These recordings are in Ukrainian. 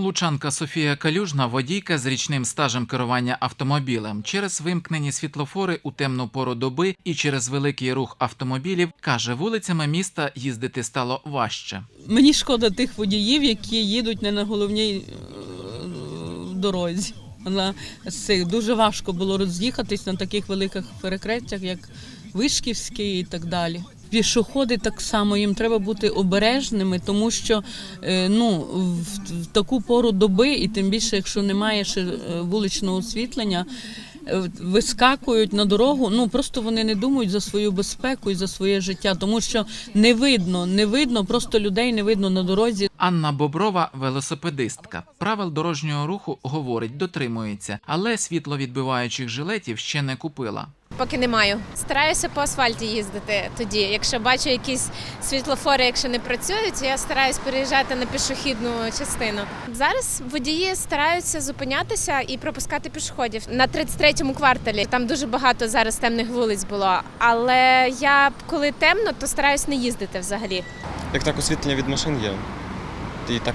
Лучанка Софія Калюжна водійка з річним стажем керування автомобілем. Через вимкнені світлофори у темну пору доби і через великий рух автомобілів каже, вулицями міста їздити стало важче. Мені шкода тих водіїв, які їдуть не на головній е, дорозі. На цих дуже важко було роз'їхатись на таких великих перекрестях, як Вишківський і так далі. Пішоходи так само їм треба бути обережними, тому що е, ну, в, таку пору доби, і тим більше, якщо немає ще е, вуличного освітлення, е, вискакують на дорогу. Ну просто вони не думають за свою безпеку і за своє життя, тому що не видно, не видно, просто людей не видно на дорозі. Анна Боброва велосипедистка. Правил дорожнього руху говорить, дотримується, але світловідбиваючих жилетів ще не купила. Поки не маю. Стараюся по асфальті їздити тоді. Якщо бачу якісь світлофори, якщо не працюють, я стараюсь переїжджати на пішохідну частину. Зараз водії стараються зупинятися і пропускати пішоходів на 33-му кварталі. Там дуже багато зараз темних вулиць було. Але я коли темно, то стараюсь не їздити взагалі. Як так освітлення від машин є, і так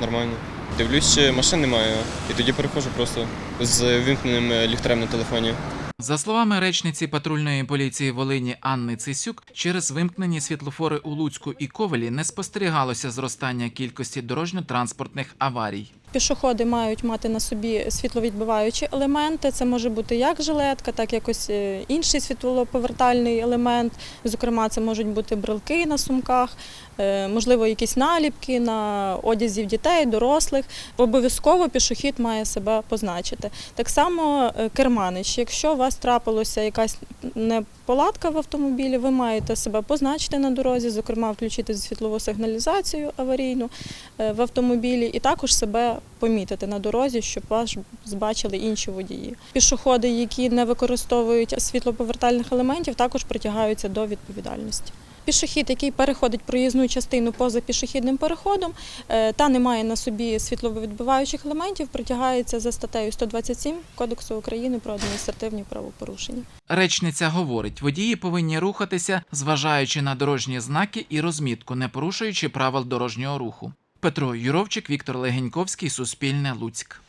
нормально. Дивлюсь, машин немає, і тоді переходжу просто з вимкненим ліхтарем на телефоні. За словами речниці патрульної поліції Волині Анни Цисюк, через вимкнені світлофори у Луцьку і Ковелі не спостерігалося зростання кількості дорожньо-транспортних аварій. Пішоходи мають мати на собі світловідбиваючі елементи. Це може бути як жилетка, так якось е, інший світлоповертальний елемент. Зокрема, це можуть бути брелки на сумках, е, можливо, якісь наліпки на одязів дітей, дорослих. Обов'язково пішохід має себе позначити. Так само е, керманич. Якщо у вас трапилося якась неполадка в автомобілі, ви маєте себе позначити на дорозі, зокрема, включити світлову сигналізацію аварійну в автомобілі, і також себе помітити на дорозі, щоб вас збачили інші водії. Пішоходи, які не використовують світлоповертальних елементів, також притягаються до відповідальності. Пішохід, який переходить проїзну частину поза пішохідним переходом е, та не має на собі світловідбиваючих елементів, притягається за статтею 127 Кодексу України про адміністративні правопорушення. Речниця говорить, водії повинні рухатися, зважаючи на дорожні знаки і розмітку, не порушуючи правил дорожнього руху. Петро Юровчик, Віктор Легеньковський, Суспільне, Луцьк.